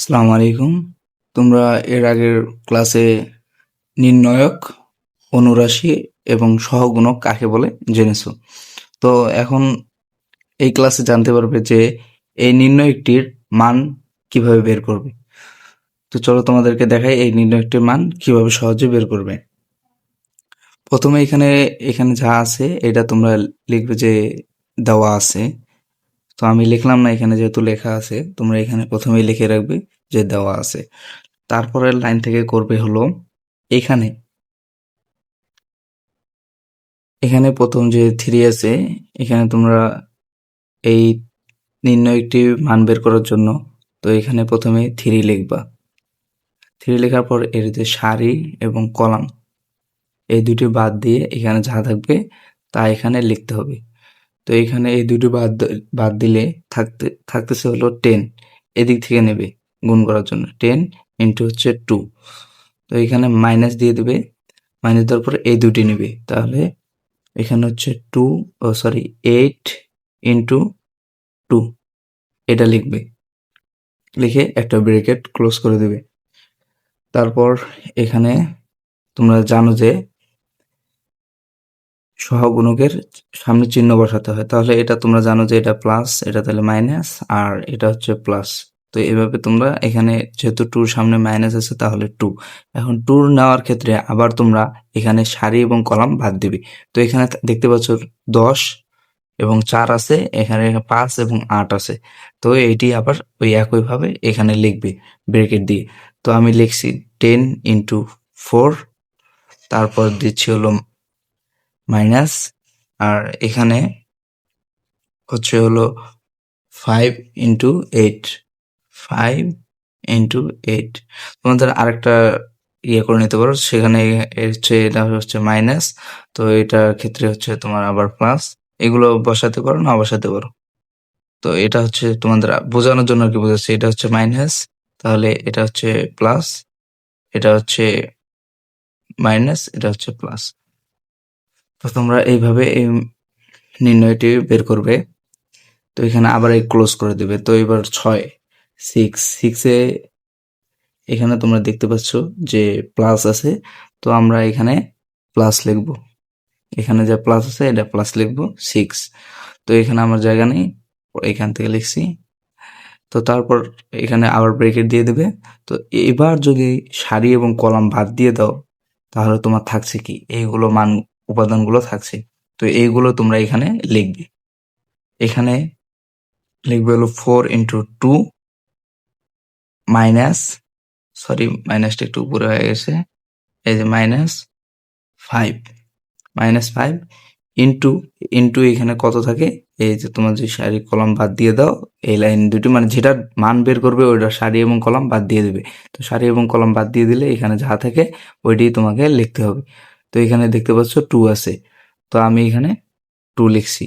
আসসালামু আলাইকুম। তোমরা এর আগের ক্লাসে নির্ণয়ক, অনুরাশি এবং সহগুণক কাকে বলে জেনেছো? তো এখন এই ক্লাসে জানতে পারবে যে এই নির্ণয়কটির মান কীভাবে বের করবে। তো চলো তোমাদেরকে দেখাই এই নির্ণয়কটির মান কীভাবে সহজে বের করবে। প্রথমে এখানে এখানে যা আছে, এটা তোমরা লিখবে যে দেওয়া আছে। তো আমি লিখলাম না, এখানে যেহেতু লেখা আছে, তোমরা এখানে প্রথমেই লিখে রাখবে যে দেওয়া আছে। তারপরের লাইন থেকে করবে হলো, এখানে। এখানে প্রথম যে থ্রি আছে, এখানে তোমরা এই নির্ণয়টি মান বের করার জন্য, তো এখানে প্রথমে থ্রি লিখবা। থ্রি লেখার পর এর যে সারি এবং কলাম, এই দুটি বাদ দিয়ে এখানে যা থাকবে তা এখানে লিখতে হবে। তো এখানে এই দুটি বাদ বাদ দিলে থাকতে, থাকতেছে হলো টেন এদিক থেকে নেবে গুণ করার জন্য। টেন ইন্টু হচ্ছে টু তো এখানে মাইনাস দিয়ে দেবে। মাইনাস দেওয়ার পর এই দুটি নেবে। তাহলে এখানে হচ্ছে two oh sorry eight into two এটা লিখবে। লিখে একটা ব্রেকেট ক্লোজ করে দেবে। তারপর এখানে তোমরা জানো যে সহগুণকের সামনে চিহ্ন বসাতে হয়। তাহলে এটা তোমরা জানো যে এটা প্লাস এটা তাহলে মাইনাস আর এটা হচ্ছে প্লাস তো এভাবে তোমরা এখানে যেহেতু টুর সামনে মাইনাস আছে, তাহলে টু এখন টুর নেওয়ার ক্ষেত্রে আবার তোমরা এখানে সারি এবং কলাম বাদ দিবে। তো এখানে দেখতে পাচ্ছ দশ এবং চার আছে, এখানে পাঁচ এবং আট আছে। তো এইটি আবার ওই একইভাবে এখানে লিখবে ব্রেকেট দিয়ে। তো আমি লিখছি টেন ইন্টু ফোর তারপর দিচ্ছি হলো মাইনাস, আর এখানে হচ্ছে হলো five into eight five into eight তোমাদের আরেকটা ইয়ে করে নিতে পারো, সেখানে হচ্ছে এটা হচ্ছে মাইনাস তো এটার ক্ষেত্রে হচ্ছে তোমার আবার প্লাস এগুলো বসাতে পারো, না বসাতে পারো? তো এটা হচ্ছে তোমাদের বোঝানোর জন্য কি বোঝাচ্ছে, এটা হচ্ছে মাইনাস তাহলে এটা হচ্ছে প্লাস এটা হচ্ছে মাইনাস এটা হচ্ছে প্লাস তো তোমরা এইভাবে এই নির্ণয়টি বের করবে। তো এখানে আবার এই ক্লোজ করে দেবে। তো এবার ছয় সিক্স সিক্সে এখানে তোমরা দেখতে পাচ্ছ যে প্লাস আছে। তো আমরা এখানে প্লাস লিখব। এখানে যা প্লাস আছে, এটা প্লাস লিখব সিক্স তো এখানে আমার জায়গা নেই, এখান থেকে লিখছি। তো তারপর এখানে আবার ব্রেকেট দিয়ে দেবে। তো এবার যদি সারি এবং কলাম বাদ দিয়ে দাও, তাহলে তোমার থাকছে কি? এইগুলো মান উপাদানগুলো থাকছে। তো এইগুলো তোমরা এখানে লিখবে। এখানে লিখবে হলো four into two minus sorry মাইনাসটা একটু উপরে হয়ে গেছে। এই যে minus five minus five into into এখানে কত থাকে? এই যে তোমার যে সারি কলম বাদ দিয়ে দাও, এই লাইন দুটি মানে যেটা মান বের করবে ওইটা সারি এবং কলম বাদ দিয়ে দেবে। তো সারি এবং কলম বাদ দিয়ে দিলে এখানে যা থাকে ওইটি তোমাকে লিখতে হবে। তো এখানে দেখতে পাচ্ছ টু আছে। তো আমি এখানে টু লিখছি।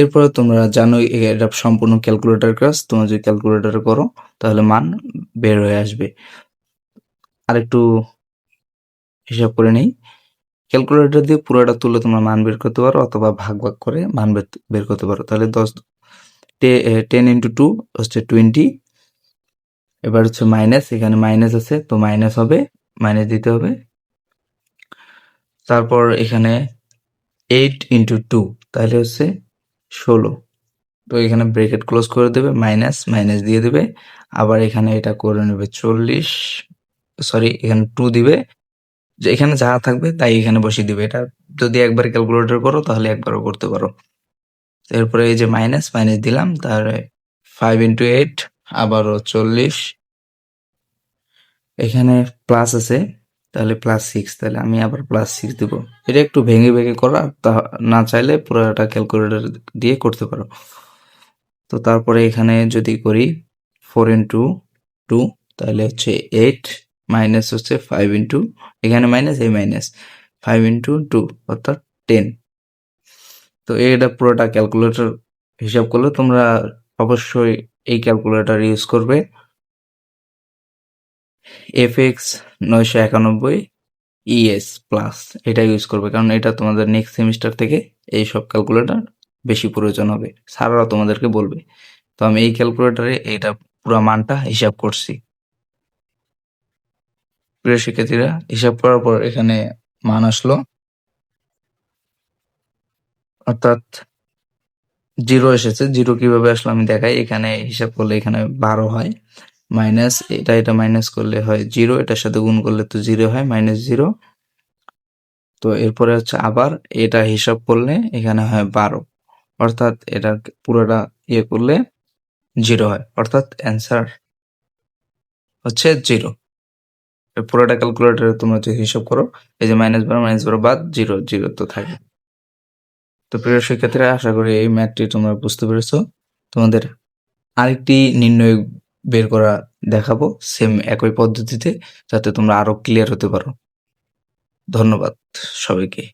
এরপরে তোমরা জানো এটা সম্পূর্ণ ক্যালকুলেটর কাজ তোমরা যদি ক্যালকুলেটর করো, তাহলে মান বের হয়ে আসবে। আরেকটু হিসাব করে নেই। ক্যালকুলেটর দিয়ে পুরোটা তুলে তোমরা মান বের করতে পারো, অথবা ভাগ ভাগ করে মান বের করতে পারো। তাহলে দশ টেন ইন্টু টু হচ্ছে টোয়েন্টি এবার হচ্ছে মাইনাস এখানে মাইনাস আছে, তো মাইনাস হবে মাইনাস দিতে হবে। তারপর এখানে এইট ইন্টু টু তাহলে হচ্ছে ষোলো। তো এখানে ব্রেকেট ক্লোজ করে দেবে মাইনাস মাইনাস দিয়ে দেবে। আবার এখানে এটা করে নেবে চল্লিশ সরি এখানে টু দিবে। যে এখানে যা থাকবে তাই এখানে বসিয়ে দিবে। এটা যদি একবার ক্যালকুলেটর করো, তাহলে একবারও করতে পারো। এরপরে এই যে মাইনাস মাইনাস দিলাম, তাহলে ফাইভ ইন্টু এইট আবারও চল্লিশ। এখানে প্লাস আছে তাহলে প্লাস সিক্স তাহলে আমি আবার প্লাস সিক্স দেবো। এটা একটু ভেঙে ভেঙে করা, তা না চাইলে পুরোটা ক্যালকুলেটর দিয়ে করতে পারো। তো তারপরে এখানে যদি করি ফোর ইন্টু টু তাহলে হচ্ছে এইট মাইনাস হচ্ছে ফাইভ ইন্টু এখানে মাইনাস এই মাইনাস ফাইভ ইন্টু টু অর্থাৎ টেন তো এটা পুরোটা ক্যালকুলেটর হিসাব করলে তোমরা অবশ্যই এই ক্যালকুলেটর ইউজ করবে। এফ এক্স নয়শো একানব্বই ইএস প্লাস এটা ইউজ করবে। কারণ এটা তোমাদের নেক্সট সেমিস্টার থেকে এই সব ক্যালকুলেটর বেশি প্রয়োজন হবে। স্যাররা তোমাদেরকে বলবে। তো আমি এই ক্যালকুলেটারে এইটা পুরো মানটা হিসাব করছি। প্রিয় শিক্ষার্থীরা, হিসাব করার পর এখানে মান আসলো। অর্থাৎ জিরো এসেছে। জিরো কীভাবে আসলো আমি দেখাই। এখানে হিসাব করলে এখানে বারো হয়। মাইনাস এটা এটা মাইনাস করলে হয় জিরো, এটার সাথে গুণ করলে তো জিরো হয়, মাইনাস জিরো। তো এরপরে হচ্ছে আবার এটা হিসাব করলে এখানে হয় বারো। অর্থাৎ এটা পুরোটা ইয়ে করলে জিরো হয়। অর্থাৎ অ্যান্সার হচ্ছে জিরো। পুরোটা ক্যালকুলেটারে তোমরা যদি হিসাব করো, এই যে মাইনাস বারো মাইনাস বারো বাদ জিরো জিরো তো থাকে। তো প্রিয় শিক্ষার্থীরা, আশা করি এই ম্যাথটি তোমরা বুঝতে পেরেছ। তোমাদের আরেকটি নির্ণয় বের করা দেখাবো সেম একই পদ্ধতিতে যাতে তোমরা আরও ক্লিয়ার হতে পারো। ধন্যবাদ সবাইকে।